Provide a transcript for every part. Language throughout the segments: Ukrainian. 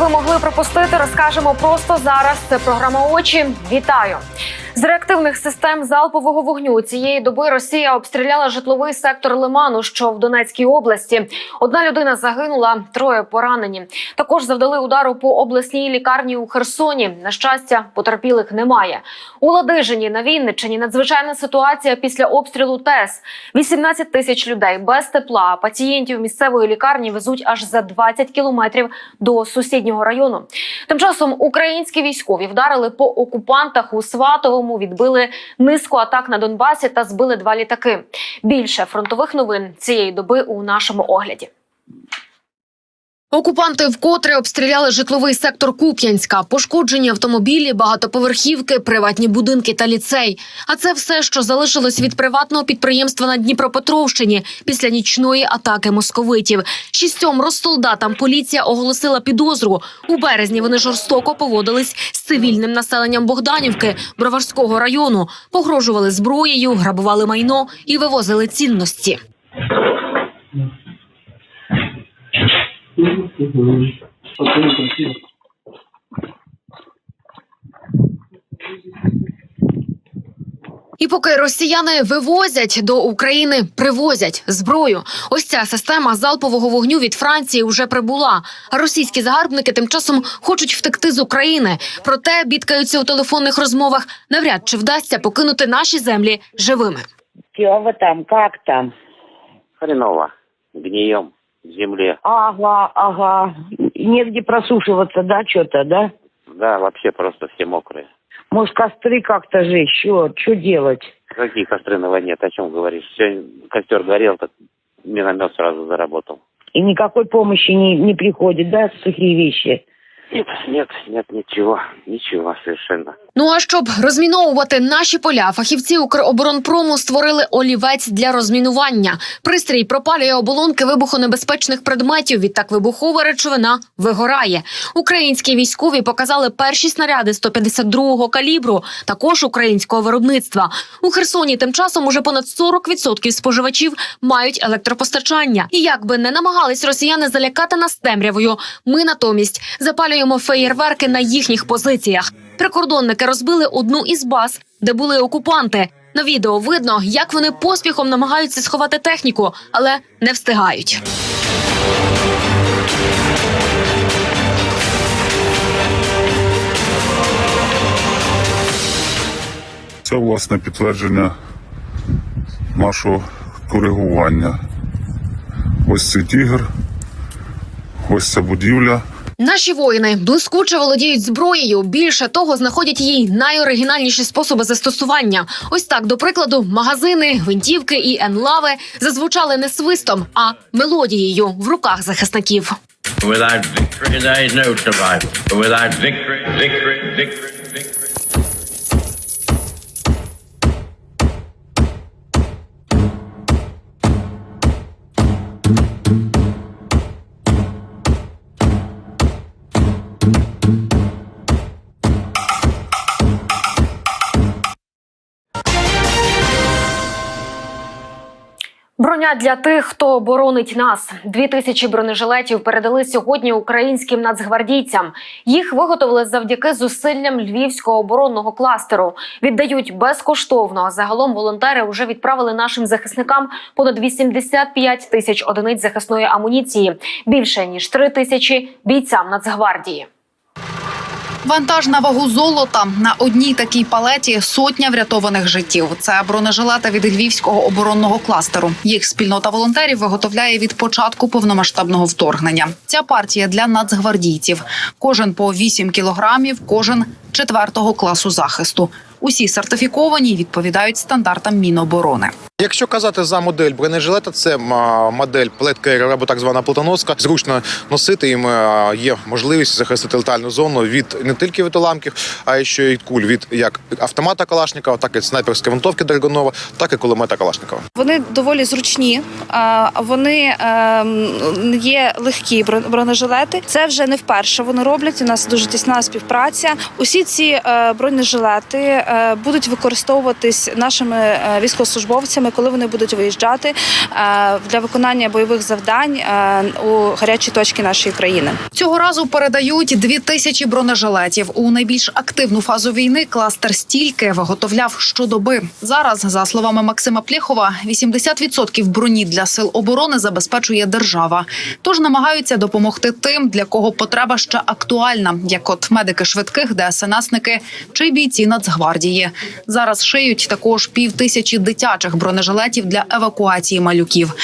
Ви могли пропустити, розкажемо просто зараз. Це програма очі. Вітаю. З реактивних систем залпового вогню цієї доби Росія обстріляла житловий сектор Лиману, що в Донецькій області. Одна людина загинула, троє поранені. Також завдали удару по обласній лікарні у Херсоні. На щастя, потерпілих немає. У Ладижині на Вінниччині надзвичайна ситуація після обстрілу ТЕС. 18 тисяч людей без тепла. Пацієнтів місцевої лікарні везуть аж за 20 кілометрів до сусіднього району. Тим часом українські військові вдарили по окупантах у Сватовому, відбили низку атак на Донбасі та збили два літаки. Більше фронтових новин цієї доби у нашому огляді. Окупанти вкотре обстріляли житловий сектор Куп'янська, пошкоджені автомобілі, багатоповерхівки, приватні будинки та ліцей. А це все, що залишилось від приватного підприємства на Дніпропетровщині після нічної атаки московитів. Шістьом розсолдатам поліція оголосила підозру. У березні вони жорстоко поводились з цивільним населенням Богданівки Броварського району, погрожували зброєю, грабували майно і вивозили цінності. І поки росіяни вивозять до України, привозять зброю. Ось ця система залпового вогню від Франції вже прибула. А російські загарбники тим часом хочуть втекти з України. Проте бідкаються у телефонних розмовах. Навряд чи вдасться покинути наші землі живими. Чего вы там, как там? Хреново. Гнием в земле. Ага, ага. Негде просушиваться, да, что-то, да? Да, вообще просто все мокрые. Может, костры как-то жечь? Что, что делать? Какие костры на войне? Ты о чем говоришь? Все, костер горел, так миномет сразу заработал. И никакой помощи не, не приходит, да, сухие вещи? Нет, нет, нет, ничего, ничего совершенно. Ну а щоб розміновувати наші поля, фахівці Укроборонпрому створили олівець для розмінування. Пристрій пропалює оболонки вибухонебезпечних предметів. Відтак вибухова речовина вигорає. Українські військові показали перші снаряди 152-го калібру, також українського виробництва. У Херсоні тим часом уже понад 40% споживачів мають електропостачання. І як би не намагались росіяни залякати нас темрявою, ми натомість запалюємо феєрверки на їхніх позиціях. Прикордонники розбили одну із баз, де були окупанти. На відео видно, як вони поспіхом намагаються сховати техніку, але не встигають. Це власне підтвердження нашого коригування. Ось цей тігр, ось ця будівля. Наші воїни блискуче володіють зброєю. Більше того, знаходять їй найоригінальніші способи застосування. Ось так, до прикладу, магазини, гвинтівки і енлави зазвучали не свистом, а мелодією в руках захисників. Without victory, there is no survival. Without victory, victory, victory, Для тих, хто боронить нас. Дві тисячі бронежилетів передали сьогодні українським нацгвардійцям. Їх виготовили завдяки зусиллям львівського оборонного кластеру. Віддають безкоштовно. Загалом волонтери вже відправили нашим захисникам понад 85 тисяч одиниць захисної амуніції. Більше ніж 3 тисячі бійцям Нацгвардії. Вантаж вагу золота на одній такій палеті сотня врятованих життів. Це бронежилети від львівського оборонного кластеру. Їх спільнота волонтерів виготовляє від початку повномасштабного вторгнення. Ця партія для нацгвардійців. Кожен по 8 кілограмів, кожен четвертого класу захисту. Усі сертифіковані і відповідають стандартам Міноборони. Якщо казати за модель бронежилета, це модель плеткерер або так звана плитоноска. Зручно носити їм є можливість захистити летальну зону від не тільки від уламків, а й ще й куль від як автомата Калашникова, так і снайперської винтовки Драгонова, так і кулемета Калашникова. Вони доволі зручні, вони ем, є легкі бро- бронежилети. Це вже не вперше вони роблять. У нас дуже тісна співпраця. Усі ці е, бронежилети е, будуть використовуватись нашими е, військовослужбовцями коли вони будуть виїжджати е, для виконання бойових завдань е, у гарячі точки нашої країни. Цього разу передають дві тисячі бронежилетів. У найбільш активну фазу війни кластер стільки виготовляв щодоби. Зараз, за словами Максима Плєхова, 80% броні для сил оборони забезпечує держава. Тож намагаються допомогти тим, для кого потреба ще актуальна, як от медики швидких, ДСНСники чи бійці Нацгвардії. Зараз шиють також пів тисячі дитячих бронежилетів для евакуації малюків.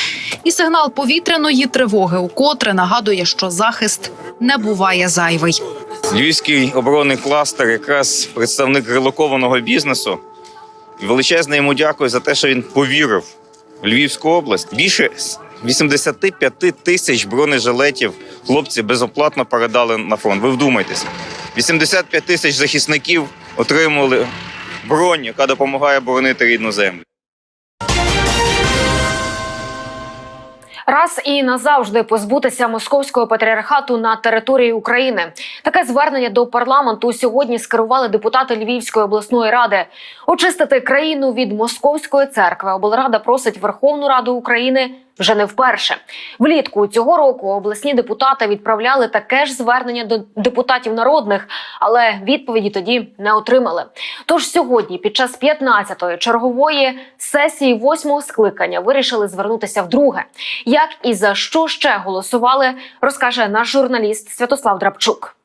І сигнал повітряної тривоги укотре нагадує, що захист не буває зайвий. Львівський оборонний кластер, якраз представник релокованого бізнесу. Величезне йому дякую за те, що він повірив в Львівську область. Більше 85 тисяч бронежилетів хлопці безоплатно передали на фронт. Ви вдумайтеся. 85 тисяч захисників отримали бронь, яка допомагає боронити рідну землю. Раз і назавжди позбутися московського патріархату на території України. Таке звернення до парламенту сьогодні скерували депутати Львівської обласної ради. Очистити країну від московської церкви. Облрада просить Верховну Раду України вже не вперше. Влітку цього року обласні депутати відправляли таке ж звернення до депутатів народних, але відповіді тоді не отримали. Тож сьогодні, під час 15-ї чергової сесії 8-го скликання, вирішили звернутися вдруге. Як і за що ще голосували, розкаже наш журналіст Святослав Драбчук.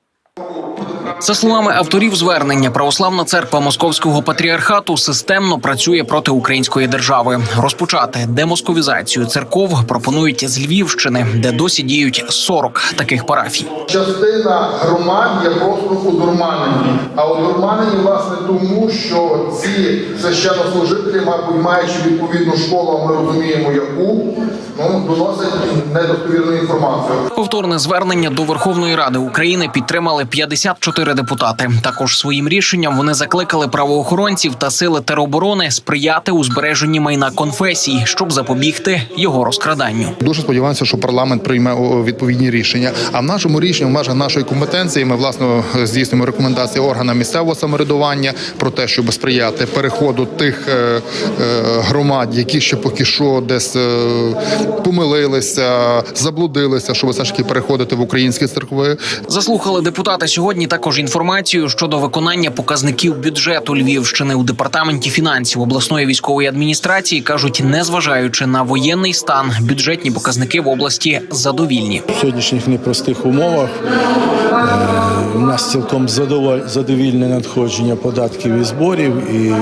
За словами авторів звернення, православна церква московського патріархату системно працює проти української держави. Розпочати демосковізацію церков пропонують з Львівщини, де досі діють 40 таких парафій. Частина громад є просто удурманені. А удурманені, власне, тому що ці священнослужителі, мабуть, маючи відповідну школу, ми розуміємо, яку, ну, доносять недостовірну інформацію. Повторне звернення до Верховної Ради України підтримали 54 депутати. Також своїм рішенням вони закликали правоохоронців та сили тероборони сприяти у збереженні майна конфесій, щоб запобігти його розкраданню. Дуже сподіваємося, що парламент прийме відповідні рішення. А в нашому рішенні, в межах нашої компетенції, ми власне здійснюємо рекомендації органам місцевого самоврядування про те, щоб сприяти переходу тих е, е, громад, які ще поки що десь е, помилилися, заблудилися, щоб все ж таки переходити в українські церкви. Заслухали депутати сьогодні також інформацію щодо виконання показників бюджету Львівщини у департаменті фінансів обласної військової адміністрації. кажуть, незважаючи на воєнний стан, бюджетні показники в області задовільні. В сьогоднішніх непростих умовах е, у нас цілком задовільне надходження податків і зборів, і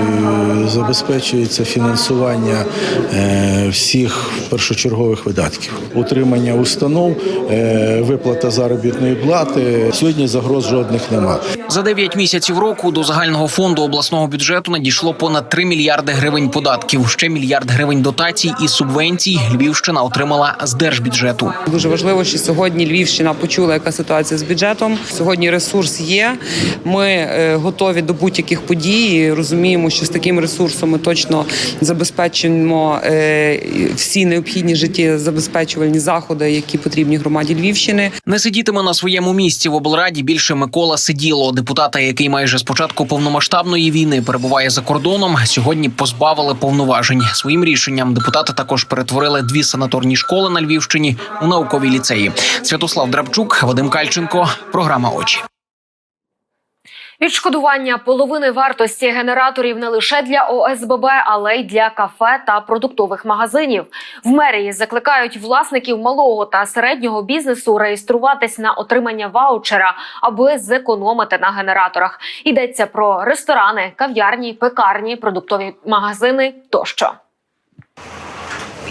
забезпечується фінансування е, всіх першочергових видатків, утримання установ, е, виплата заробітної плати. Сьогодні загроз жодних немає. За 9 місяців року до загального фонду обласного бюджету надійшло понад 3 мільярди гривень податків. Ще мільярд гривень дотацій і субвенцій Львівщина отримала з держбюджету. Дуже важливо, що сьогодні Львівщина почула, яка ситуація з бюджетом. Сьогодні ресурс є. Ми е, готові до будь-яких подій. Розуміємо, що з таким ресурсом ми точно забезпечимо е, всі необхідні життєзабезпечувальні заходи, які потрібні громаді Львівщини. Не сидітиме на своєму місці в облраді більше Микола Сиділо, депутата, який майже з початку повномасштабної війни перебуває за кордоном. Сьогодні позбавили повноважень. Своїм рішенням депутати також перетворили дві санаторні школи на Львівщині у наукові ліцеї. Святослав Драбчук, Вадим Кальченко, програма очі. Відшкодування половини вартості генераторів не лише для ОСББ, але й для кафе та продуктових магазинів. В мерії закликають власників малого та середнього бізнесу реєструватись на отримання ваучера, аби зекономити на генераторах. Йдеться про ресторани, кав'ярні, пекарні, продуктові магазини тощо.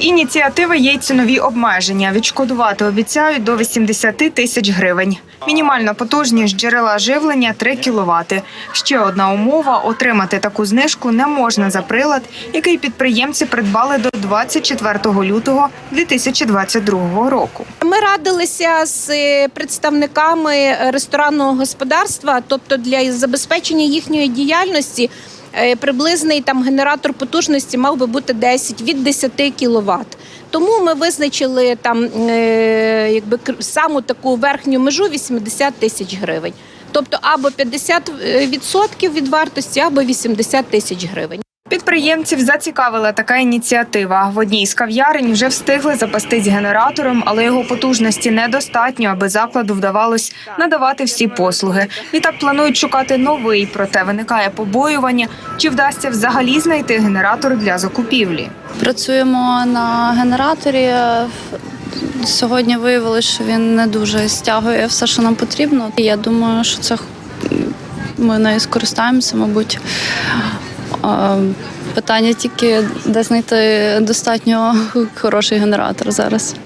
Ініціативи є й цінові обмеження. Відшкодувати обіцяють до 80 тисяч гривень. Мінімальна потужність джерела живлення 3 кВт. Ще одна умова – отримати таку знижку не можна за прилад, який підприємці придбали до 24 лютого 2022 року. Ми радилися з е, представниками ресторанного господарства, тобто для забезпечення їхньої діяльності. Е, Приблизний там генератор потужності мав би бути 10 від 10 кВт. Тому ми визначили там е, якби саму таку верхню межу 80 тисяч гривень. Тобто або 50% від вартості, або 80 тисяч гривень. Підприємців зацікавила така ініціатива. В одній з кав'ярень вже встигли запастись генератором, але його потужності недостатньо, аби закладу вдавалось надавати всі послуги. Відтак планують шукати новий, проте виникає побоювання, чи вдасться взагалі знайти генератор для закупівлі. Працюємо на генераторі. Сьогодні виявилося, що він не дуже стягує все, що нам потрібно. Я думаю, що це ми нею скористаємося, мабуть. Питання тільки, де знайти достатньо хороший генератор зараз.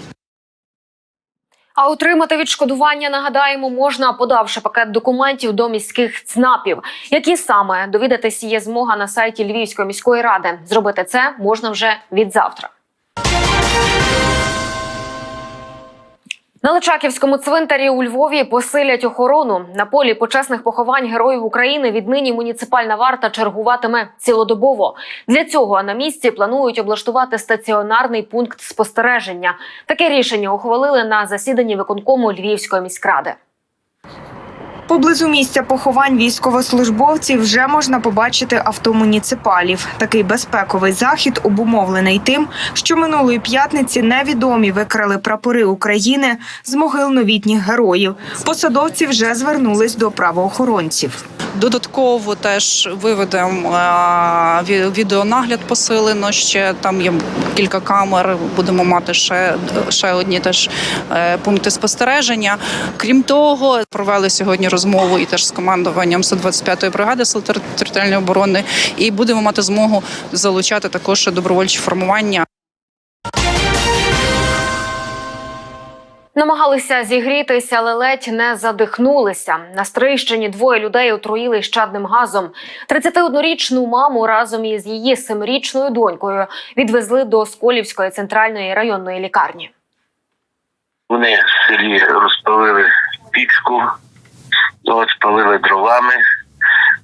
А отримати відшкодування нагадаємо можна, подавши пакет документів до міських ЦНАПів. Які саме довідатись є змога на сайті Львівської міської ради. Зробити це можна вже від завтра. На Личаківському цвинтарі у Львові посилять охорону. На полі почесних поховань героїв України віднині муніципальна варта чергуватиме цілодобово. Для цього на місці планують облаштувати стаціонарний пункт спостереження. Таке рішення ухвалили на засіданні виконкому Львівської міськради. Поблизу місця поховань військовослужбовців вже можна побачити авто муніципалів. Такий безпековий захід обумовлений тим, що минулої п'ятниці невідомі викрали прапори України з могил новітніх героїв. Посадовці вже звернулись до правоохоронців. Додатково теж виведемо відеонагляд посилено. Ще там є кілька камер. Будемо мати ще, ще одні теж е, пункти спостереження. Крім того, провели сьогодні розмову і теж з командуванням 125-ї бригади Сил територіальної оборони. І будемо мати змогу залучати також добровольчі формування. Намагалися зігрітися, але ледь не задихнулися. На Стрийщині двоє людей отруїли щадним газом. 31-річну маму разом із її семирічною донькою відвезли до Сколівської центральної районної лікарні. Вони в селі розпалили пічку, от спалили дровами,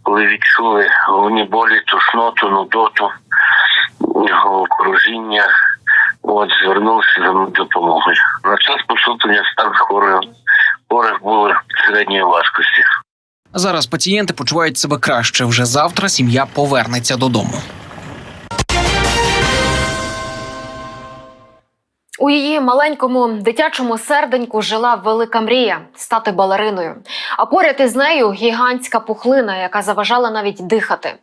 коли відчули головні болі, тошноту, нудоту, головокружіння, от звернулися за допомогою. На час поступлення стан хворих, хворих були середньої важкості. Зараз пацієнти почувають себе краще. Вже завтра сім'я повернеться додому. У її маленькому дитячому серденьку жила велика мрія стати балериною. А поряд із нею гігантська пухлина, яка заважала навіть дихати.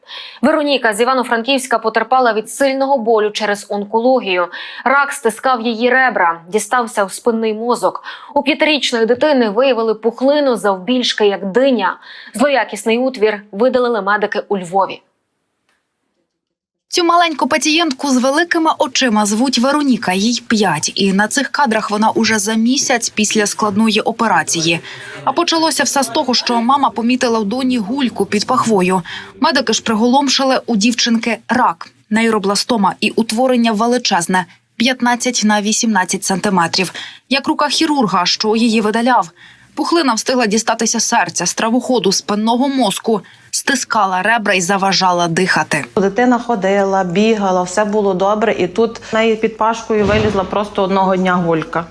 Вероніка з Івано-Франківська потерпала від сильного болю через онкологію. Рак стискав її ребра, дістався у спинний мозок. У п'ятирічної дитини виявили пухлину завбільшки як диня. Злоякісний утвір видалили медики у Львові. Цю маленьку пацієнтку з великими очима звуть Вероніка, їй 5. І на цих кадрах вона уже за місяць після складної операції. А почалося все з того, що мама помітила в доні гульку під пахвою. Медики ж приголомшили у дівчинки рак, нейробластома і утворення величезне 15 на 18 сантиметрів. Як рука хірурга, що її видаляв. Пухлина встигла дістатися серця, стравоходу, спинного мозку, стискала ребра і заважала дихати. Дитина ходила, бігала, все було добре, і тут в неї під пашкою вилізла просто одного дня гулька.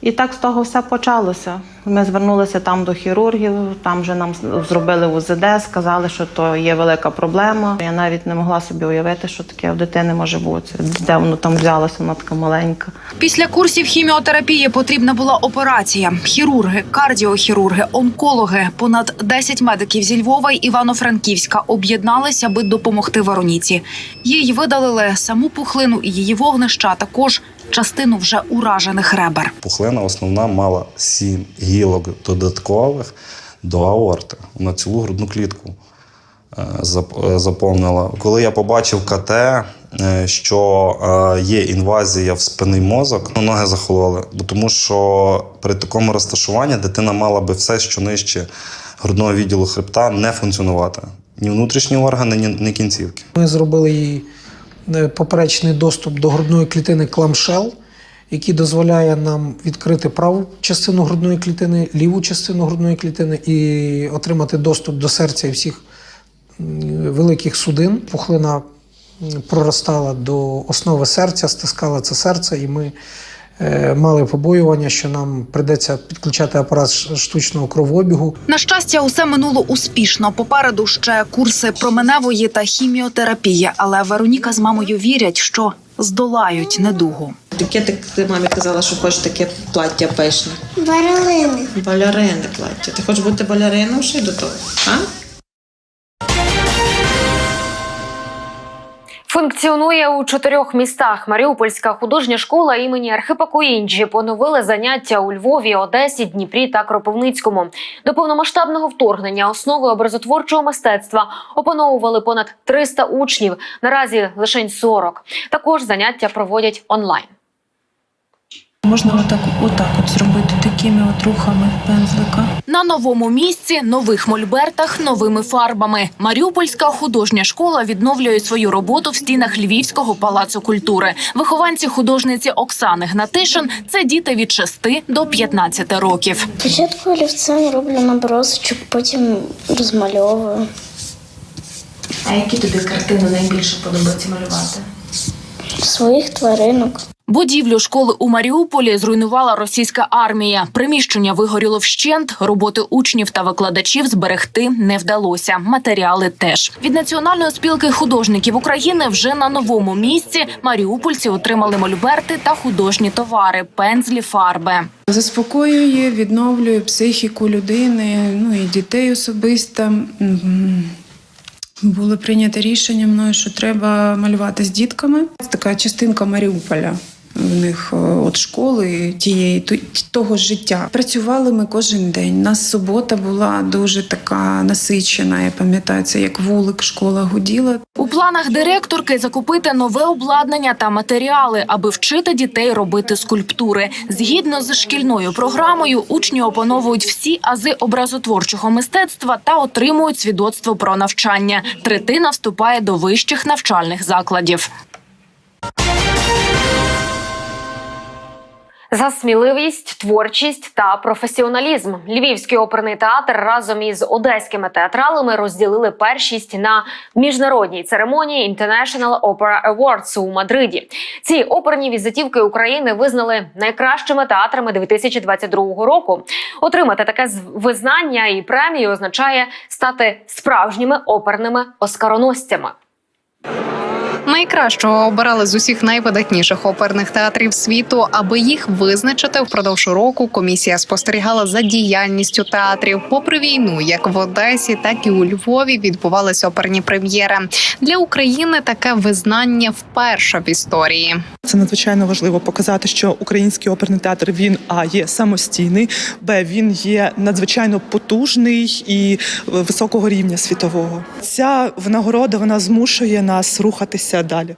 І так з того все почалося. Ми звернулися там до хірургів, там вже нам зробили УЗД, сказали, що то є велика проблема. Я навіть не могла собі уявити, що таке у дитини може бути. Де воно там взялося, вона така маленька. Після курсів хіміотерапії потрібна була операція. Хірурги, кардіохірурги, онкологи, понад 10 медиків зі Львова й Івано-Франківська об'єдналися, аби допомогти Вероніці. Їй видалили саму пухлину і її вогнища, також частину вже уражених ребер. Пухлина основна мала сім гілок додаткових до аорти. Вона цілу грудну клітку е, е, заповнила. Коли я побачив КТ, е, що є інвазія в спинний мозок, ну, ноги захололи. Бо тому що при такому розташуванні дитина мала би все, що нижче грудного відділу хребта, не функціонувати. Ні внутрішні органи, ні, ні кінцівки. Ми зробили їй е, поперечний доступ до грудної клітини кламшел, який дозволяє нам відкрити праву частину грудної клітини, ліву частину грудної клітини і отримати доступ до серця і всіх великих судин. Пухлина проростала до основи серця, стискала це серце, і ми е, мали побоювання, що нам прийдеться підключати апарат штучного кровообігу. На щастя, усе минуло успішно. Попереду ще курси променевої та хіміотерапії. Але Вероніка з мамою вірять, що здолають недугу. Яке ти, ти мамі казала, що хочеш таке плаття пишне? Балерини. Балерини плаття. Ти хочеш бути балериною ще й до того? А? Функціонує у чотирьох містах. Маріупольська художня школа імені Архипа Куінджі поновили заняття у Львові, Одесі, Дніпрі та Кропивницькому. До повномасштабного вторгнення основи образотворчого мистецтва опановували понад 300 учнів. Наразі лише 40. Також заняття проводять онлайн. Можна отак, отак от зробити такими от рухами пензлика. На новому місці, нових мольбертах, новими фарбами. Маріупольська художня школа відновлює свою роботу в стінах Львівського палацу культури. Вихованці художниці Оксани Гнатишин це діти від 6 до 15 років. Спочатку олівцем роблю набросочок, потім розмальовую. А які тобі картини найбільше подобається малювати? Своїх тваринок. Будівлю школи у Маріуполі зруйнувала російська армія. Приміщення вигоріло вщент. Роботи учнів та викладачів зберегти не вдалося. Матеріали теж від національної спілки художників України вже на новому місці маріупольці отримали мольберти та художні товари, пензлі, фарби. Заспокоює, відновлює психіку людини, ну і дітей особисто. Було прийнято рішення мною, що треба малювати з дітками. Це така частинка Маріуполя. В них е, от школи тієї того життя. Працювали ми кожен день. Нас субота була дуже така насичена. Я пам'ятаю, це як вулик, школа гуділа. У планах директорки закупити нове обладнання та матеріали, аби вчити дітей робити скульптури. Згідно з шкільною програмою, учні опановують всі ази образотворчого мистецтва та отримують свідоцтво про навчання. Третина вступає до вищих навчальних закладів. За сміливість, творчість та професіоналізм Львівський оперний театр разом із одеськими театралами розділили першість на міжнародній церемонії International Opera Awards у Мадриді. Ці оперні візитівки України визнали найкращими театрами 2022 року. Отримати таке визнання і премію означає стати справжніми оперними оскароносцями. Найкращого обирали з усіх найвидатніших оперних театрів світу. Аби їх визначити впродовж року, комісія спостерігала за діяльністю театрів. Попри війну, як в Одесі, так і у Львові відбувалися оперні прем'єри. Для України таке визнання вперше в історії. Це надзвичайно важливо показати, що український оперний театр він а є самостійний, б він є надзвичайно потужний і високого рівня світового. Ця винагорода вона змушує нас рухатися далі.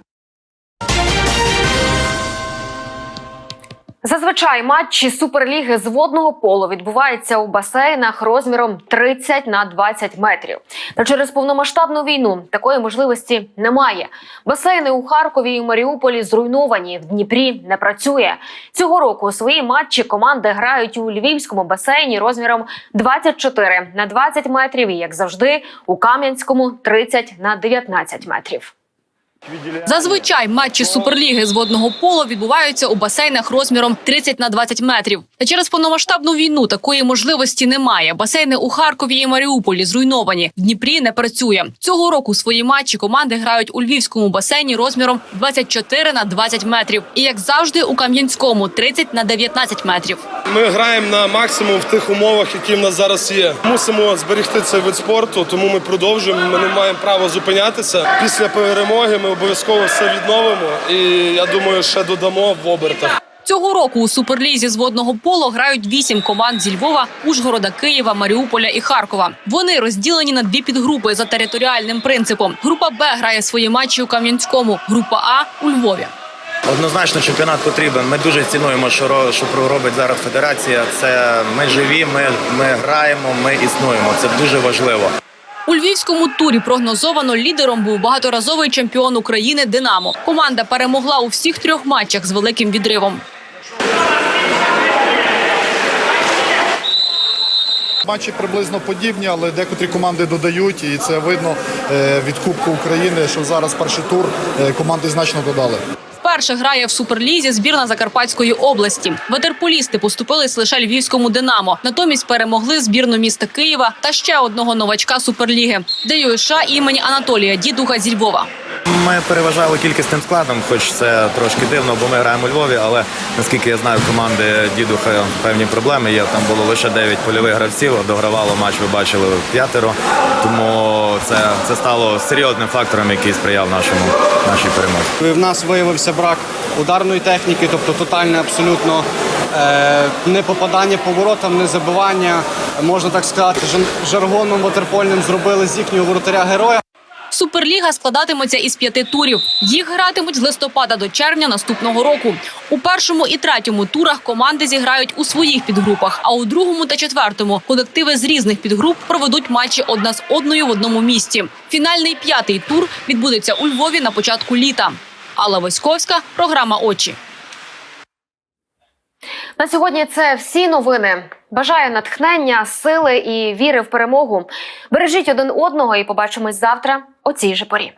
Зазвичай матчі суперліги з водного полу відбуваються у басейнах розміром 30 на 20 метрів. Та через повномасштабну війну такої можливості немає. Басейни у Харкові і Маріуполі зруйновані. В Дніпрі не працює. Цього року свої матчі команди грають у львівському басейні розміром 24 на 20 метрів. І як завжди, у Кам'янському 30 на 19 метрів. Зазвичай матчі суперліги з водного полу відбуваються у басейнах розміром 30 на 20 метрів. Та через повномасштабну війну такої можливості немає. Басейни у Харкові і Маріуполі зруйновані. В Дніпрі не працює. Цього року свої матчі команди грають у львівському басейні розміром 24 на 20 метрів. І як завжди, у Кам'янському 30 на 19 метрів. Ми граємо на максимум в тих умовах, які в нас зараз є. Мусимо зберегти цей вид спорту, тому ми продовжуємо. Ми не маємо права зупинятися. Після перемоги ми обов'язково все відновимо. І я думаю, ще додамо в обертах. Цього року у суперлізі з водного поло грають вісім команд зі Львова, Ужгорода, Києва, Маріуполя і Харкова. Вони розділені на дві підгрупи за територіальним принципом. Група Б грає свої матчі у Кам'янському, група А у Львові. Однозначно чемпіонат потрібен. Ми дуже цінуємо, що що робить зараз федерація. Це ми живі, ми, ми граємо, ми існуємо. Це дуже важливо. У львівському турі прогнозовано лідером був багаторазовий чемпіон України Динамо. Команда перемогла у всіх трьох матчах з великим відривом. Матчі приблизно подібні, але декотрі команди додають, і це видно е, від Кубку України, що зараз перший тур е, команди значно додали. Вперше грає в суперлізі збірна Закарпатської області. Ветерполісти поступились лише львівському Динамо. Натомість перемогли збірну міста Києва та ще одного новачка суперліги ДЮШ імені Анатолія Дідуха зі Львова. Ми переважали кількісним складом, хоч це трошки дивно, бо ми граємо у Львові, але наскільки я знаю, команди дідуха певні проблеми є. Там було лише 9 польових гравців, догравало матч, ви бачили п'ятеро. Тому це, це стало серйозним фактором, який сприяв нашому нашій перемозі. В нас виявився брак ударної техніки, тобто тотальне абсолютно е, не попадання по воротам, не забивання. Можна так сказати, жаргоном ватерпольним зробили з їхнього воротаря героя. Суперліга складатиметься із п'яти турів. Їх гратимуть з листопада до червня наступного року. У першому і третьому турах команди зіграють у своїх підгрупах, а у другому та четвертому колективи з різних підгруп проведуть матчі одна з одною в одному місці. Фінальний п'ятий тур відбудеться у Львові на початку літа. Алла Васьковська, програма Очі. На сьогодні це всі новини. Бажаю натхнення, сили і віри в перемогу. Бережіть один одного і побачимось завтра о цій же порі.